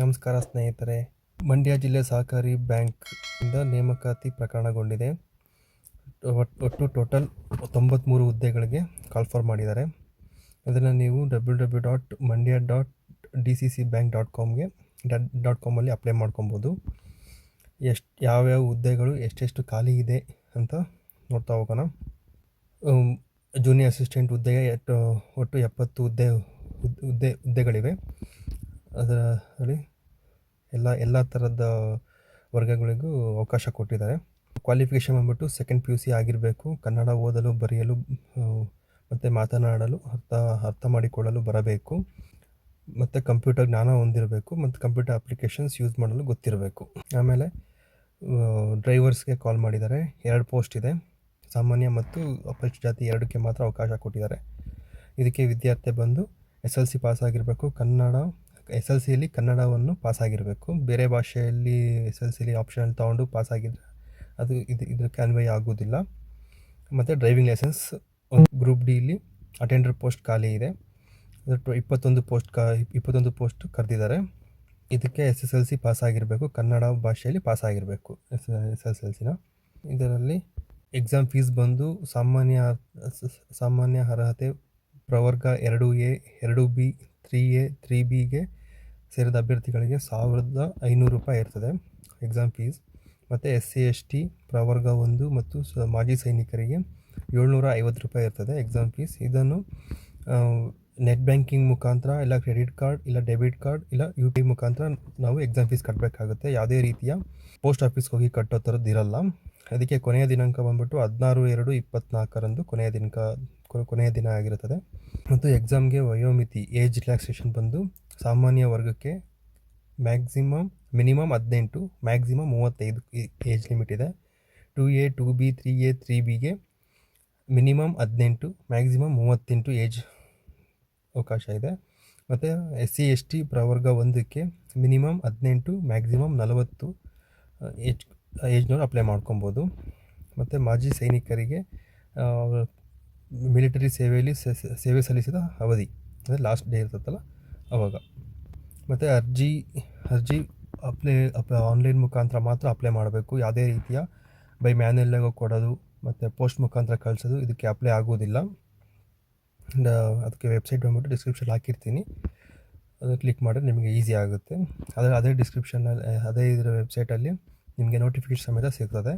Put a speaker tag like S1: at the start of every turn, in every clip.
S1: ನಮಸ್ಕಾರ ಸ್ನೇಹಿತರೆ. ಮಂಡ್ಯ ಜಿಲ್ಲೆ ಸಹಕಾರಿ ಬ್ಯಾಂಕ್ ಇಂದ ನೇಮಕಾತಿ ಪ್ರಕರಣಗೊಂಡಿದೆ. ಒಟ್ಟು ಟೋಟಲ್ ತೊಂಬತ್ತ್ಮೂರು ಹುದ್ದೆಗಳಿಗೆ ಕಾಲ್ಫರ್ ಮಾಡಿದ್ದಾರೆ. ಅದನ್ನು ನೀವು W W dot Mandya dot D C C bank dot ಕಾಮ್ಗೆ, dot dot ಕಾಮಲ್ಲಿ ಅಪ್ಲೈ ಮಾಡ್ಕೊಬೋದು. ಎಷ್ಟು, ಯಾವ್ಯಾವ ಹುದ್ದೆಗಳು ಎಷ್ಟೆಷ್ಟು ಖಾಲಿ ಇದೆ ಅಂತ ನೋಡ್ತಾ ಹೋಗೋಣ. ಜೂನಿಯರ್ ಅಸಿಸ್ಟೆಂಟ್ ಹುದ್ದೆಗೆ ಒಟ್ಟು ಎಪ್ಪತ್ತು ಹುದ್ದೆ ಹುದ್ದೆ, ಹುದ್ದೆಗಳಿವೆ. ಅದರಲ್ಲಿ ಎಲ್ಲ ಎಲ್ಲ ಥರದ ವರ್ಗಗಳಿಗೂ ಅವಕಾಶ ಕೊಟ್ಟಿದ್ದಾರೆ. ಕ್ವಾಲಿಫಿಕೇಷನ್ ಬಂದ್ಬಿಟ್ಟು ಸೆಕೆಂಡ್ ಪಿ ಯು ಸಿ ಆಗಿರಬೇಕು, ಕನ್ನಡ ಓದಲು, ಬರೆಯಲು ಮತ್ತು ಮಾತನಾಡಲು, ಅರ್ಥ ಅರ್ಥ ಮಾಡಿಕೊಳ್ಳಲು ಬರಬೇಕು. ಮತ್ತು ಕಂಪ್ಯೂಟರ್ ಜ್ಞಾನ ಹೊಂದಿರಬೇಕು, ಮತ್ತು ಕಂಪ್ಯೂಟರ್ ಅಪ್ಲಿಕೇಶನ್ಸ್ ಯೂಸ್ ಮಾಡಲು ಗೊತ್ತಿರಬೇಕು. ಆಮೇಲೆ ಡ್ರೈವರ್ಸ್ಗೆ ಕಾಲ್ ಮಾಡಿದ್ದಾರೆ. ಎರಡು ಪೋಸ್ಟ್ ಇದೆ. ಸಾಮಾನ್ಯ ಮತ್ತು ಅಪರಿಚಿತ ಜಾತಿ ಎರಡಕ್ಕೆ ಮಾತ್ರ ಅವಕಾಶ ಕೊಟ್ಟಿದ್ದಾರೆ. ಇದಕ್ಕೆ ವಿದ್ಯಾರ್ಥಿ ಬಂದು ಎಸ್ ಎಲ್ ಸಿ ಪಾಸ್ ಆಗಿರಬೇಕು. ಕನ್ನಡ ಎಸ್ ಎಲ್ ಸಿಯಲ್ಲಿ ಕನ್ನಡವನ್ನು ಪಾಸಾಗಿರಬೇಕು. ಬೇರೆ ಭಾಷೆಯಲ್ಲಿ ಎಸ್ ಎಲ್ ಸಿಲಿ ಆಪ್ಷನಲ್ಲಿ ತೊಗೊಂಡು ಪಾಸ್ ಆಗಿದ್ದರೆ ಅದು ಇದು ಇದಕ್ಕೆ ಅನ್ವಯ ಆಗೋದಿಲ್ಲ ಮತ್ತು ಡ್ರೈವಿಂಗ್ ಲೈಸೆನ್ಸ್ ಗ್ರೂಪ್ ಡಿಲಿ ಅಟೆಂಡರ್ ಪೋಸ್ಟ್ ಖಾಲಿ ಇದೆ. ಇಪ್ಪತ್ತೊಂದು ಪೋಸ್ಟ್ ಕ ಇಪ್ಪತ್ತೊಂದು ಪೋಸ್ಟ್ ಕರೆದಿದ್ದಾರೆ. ಇದಕ್ಕೆ ಎಸ್ ಎಸ್ ಎಲ್ ಸಿ ಪಾಸಾಗಿರಬೇಕು, ಕನ್ನಡ ಭಾಷೆಯಲ್ಲಿ ಪಾಸಾಗಿರಬೇಕು ಎಸ್ ಎಸ್ ಎಸ್ ಎಲ್ ಸಿನ. ಇದರಲ್ಲಿ ಎಕ್ಸಾಮ್ ಫೀಸ್ ಬಂದು ಸಾಮಾನ್ಯ ಸಾಮಾನ್ಯ ಅರ್ಹತೆ ಪ್ರವರ್ಗ ಎರಡು ಎ, ಎರಡು ಬಿ ತ್ರೀ ಎ ತ್ರೀ ಬಿಗೆ ಸೇರಿದ ಅಭ್ಯರ್ಥಿಗಳಿಗೆ ಸಾವಿರದ ಐನೂರು ರೂಪಾಯಿ ಇರ್ತದೆ. ಎಕ್ಸಾಮ್ ಫೀಸ್ ಮತ್ತು ಎಸ್ ಸಿ ಎಸ್ ಟಿ ಪ್ರವರ್ಗ ಒಂದು ಮತ್ತು ಸ ಮಾಜಿ ಸೈನಿಕರಿಗೆ ಏಳ್ನೂರ ಐವತ್ತು ರೂಪಾಯಿ ಇರ್ತದೆ ಎಕ್ಸಾಮ್ ಫೀಸ್ ಇದನ್ನು ನೆಟ್ ಬ್ಯಾಂಕಿಂಗ್ ಮುಖಾಂತರ ಇಲ್ಲ ಕ್ರೆಡಿಟ್ ಕಾರ್ಡ್ ಇಲ್ಲ ಡೆಬಿಟ್ ಕಾರ್ಡ್ ಇಲ್ಲ ಯು ಪಿ ಮುಖಾಂತರ ನಾವು ಎಕ್ಸಾಮ್ ಫೀಸ್ ಕಟ್ಟಬೇಕಾಗುತ್ತೆ ಯಾವುದೇ ರೀತಿಯ ಪೋಸ್ಟ್ ಆಫೀಸ್ಗೆ ಹೋಗಿ ಕಟ್ಟೋ ಥರದ್ದು ಇರಲ್ಲ. ಅದಕ್ಕೆ ಕೊನೆಯ ದಿನಾಂಕ ಬಂದ್ಬಿಟ್ಟು ಹದಿನಾರು ಎರಡು ಇಪ್ಪತ್ತ್ನಾಲ್ಕರಂದು ಕೊನೆಯ ದಿನಾಂಕ, ಕೊನೆಯ ದಿನ ಆಗಿರುತ್ತದೆ ಮತ್ತು ಎಕ್ಸಾಮ್ಗೆ ವಯೋಮಿತಿ ಏಜ್ ರಿಲ್ಯಾಕ್ಸೇಷನ್ ಬಂದು ಸಾಮಾನ್ಯ ವರ್ಗಕ್ಕೆ ಮ್ಯಾಕ್ಸಿಮಮ್ ಮಿನಿಮಮ್ ಹದಿನೆಂಟು ಮ್ಯಾಕ್ಸಿಮಮ್ ಮೂವತ್ತೈದು ಏಜ್ ಲಿಮಿಟ್ ಇದೆ. Two A two B three A three ಬಿಗೆ ಮಿನಿಮಮ್ ಹದಿನೆಂಟು ಮ್ಯಾಕ್ಸಿಮಮ್ ಮೂವತ್ತೆಂಟು ಏಜ್ ಅವಕಾಶ ಇದೆ. ಮತ್ತು ಎಸ್ ಸಿ ಎಸ್ ಟಿ ಪ್ರವರ್ಗ ಒಂದಕ್ಕೆ ಮಿನಿಮಮ್ ಹದಿನೆಂಟು ಮ್ಯಾಕ್ಸಿಮಮ್ ನಲವತ್ತು ಏಜ್ ಏಜ್ನವ್ರು ಅಪ್ಲೈ ಮಾಡ್ಕೊಬೋದು. ಮತ್ತು ಮಾಜಿ ಸೈನಿಕರಿಗೆ ಮಿಲಿಟರಿ ಸೇವೆಯಲ್ಲಿ ಸೆ- ಸೆ- ಸೇವೆ ಸಲ್ಲಿಸಿದ ಅವಧಿ ಅಂದರೆ ಲಾಸ್ಟ್ ಡೇ ಇರ್ತದಲ್ಲ ಅವಾಗ. ಮತ್ತು ಅರ್ಜಿ ಅರ್ಜಿ ಅಪ್ಲೈ ಅಪ್ ಆನ್ಲೈನ್ ಮುಖಾಂತರ ಮಾತ್ರ ಅಪ್ಲೈ ಮಾಡಬೇಕು. ಯಾವುದೇ ರೀತಿಯ ಬೈ ಮ್ಯಾನ್ಯಲ್ಲಾಗ ಕೊಡೋದು, ಮತ್ತು ಪೋಸ್ಟ್ ಮುಖಾಂತರ ಕಳಿಸೋದು ಇದಕ್ಕೆ ಅಪ್ಲೈ ಆಗೋದಿಲ್ಲ ಅದಕ್ಕೆ ವೆಬ್ಸೈಟ್ ಬಂದ್ಬಿಟ್ಟು ಡಿಸ್ಕ್ರಿಪ್ಷನ್ ಹಾಕಿರ್ತೀನಿ. ಅದು ಕ್ಲಿಕ್ ಮಾಡಿದ್ರೆ ನಿಮಗೆ ಈಸಿ ಆಗುತ್ತೆ. ಅದರ, ಅದೇ ಡಿಸ್ಕ್ರಿಪ್ಷನಲ್ಲಿ ಅದೇ ಇದರ ವೆಬ್ಸೈಟಲ್ಲಿ ನಿಮಗೆ ನೋಟಿಫಿಕೇಶನ್ ಸಮೇತ ಸಿಗ್ತದೆ.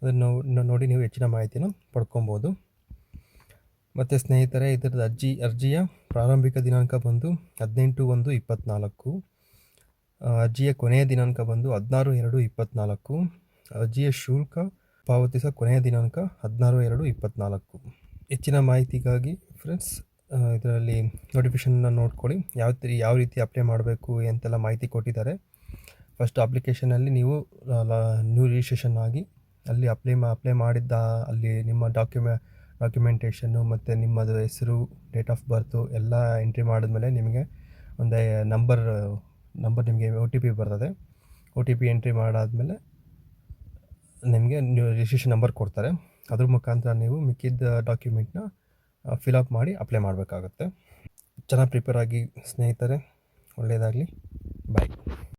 S1: ಅದನ್ನು ನೋಡಿ ನೀವು ಹೆಚ್ಚಿನ ಮಾಹಿತಿನ ಪಡ್ಕೊಬೋದು. ಮತ್ತು ಸ್ನೇಹಿತರೆ ಇದರದ ಅರ್ಜಿ ಅರ್ಜಿಯ ಪ್ರಾರಂಭಿಕ ದಿನಾಂಕ ಬಂದು ಹದಿನೆಂಟು ಒಂದು ಇಪ್ಪತ್ತ್ನಾಲ್ಕು ಅರ್ಜಿಯ ಕೊನೆಯ ದಿನಾಂಕ ಬಂದು ಹದಿನಾರು ಎರಡು ಇಪ್ಪತ್ತ್ನಾಲ್ಕು ಅರ್ಜಿಯ ಶುಲ್ಕ ಪಾವತಿಸುವ ಕೊನೆಯ ದಿನಾಂಕ ಹದಿನಾರು ಎರಡು ಇಪ್ಪತ್ತ್ನಾಲ್ಕು ಹೆಚ್ಚಿನ ಮಾಹಿತಿಗಾಗಿ ಫ್ರೆಂಡ್ಸ್ ಇದರಲ್ಲಿ ನೋಟಿಫಿಕೇಶನ್ನ ನೋಡ್ಕೊಳ್ಳಿ. ಯಾವ ಯಾವ ರೀತಿ ಅಪ್ಲೈ ಮಾಡಬೇಕು ಅಂತೆಲ್ಲ ಮಾಹಿತಿ ಕೊಟ್ಟಿದ್ದಾರೆ. ಫಸ್ಟ್ ಅಪ್ಲಿಕೇಶನಲ್ಲಿ ನೀವು ನ್ಯೂ ರಿಜಿಸ್ಟ್ರೇಷನ್ ಆಗಿ ಅಲ್ಲಿ ಅಪ್ಲೈ ಮಾ ಅಪ್ಲೈ ಮಾಡಿದ್ದ, ಅಲ್ಲಿ ನಿಮ್ಮ ಡಾಕ್ಯುಮೆ ಡಾಕ್ಯುಮೆಂಟೇಷನ್ನು ಮತ್ತು ನಿಮ್ಮದು ಹೆಸರು, ಡೇಟ್ ಆಫ್ ಬರ್ತು ಎಲ್ಲ ಎಂಟ್ರಿ ಮಾಡಿದ್ಮೇಲೆ ನಿಮಗೆ ಒಂದು ನಂಬರ್ ನಂಬರ್ ನಿಮಗೆ ಒ ಟಿ ಪಿ ಬರ್ತದೆ. ಒ ಟಿ ಪಿ ಎಂಟ್ರಿ ಮಾಡಾದಮೇಲೆ ನಿಮಗೆ ನೀವು ರಿಜಿಸ್ಟ್ರೇಷನ್ ನಂಬರ್ ಕೊಡ್ತಾರೆ. ಅದ್ರ ಮುಖಾಂತರ ನೀವು ಮಿಕ್ಕಿದ್ದ ಡಾಕ್ಯುಮೆಂಟ್ನ ಫಿಲಪ್ ಮಾಡಿ ಅಪ್ಲೈ ಮಾಡಬೇಕಾಗುತ್ತೆ. ಚೆನ್ನಾಗಿ ಪ್ರಿಪೇರ್ ಆಗಿ ಸ್ನೇಹಿತರೆ ಒಳ್ಳೆಯದಾಗಲಿ ಬಾಯ್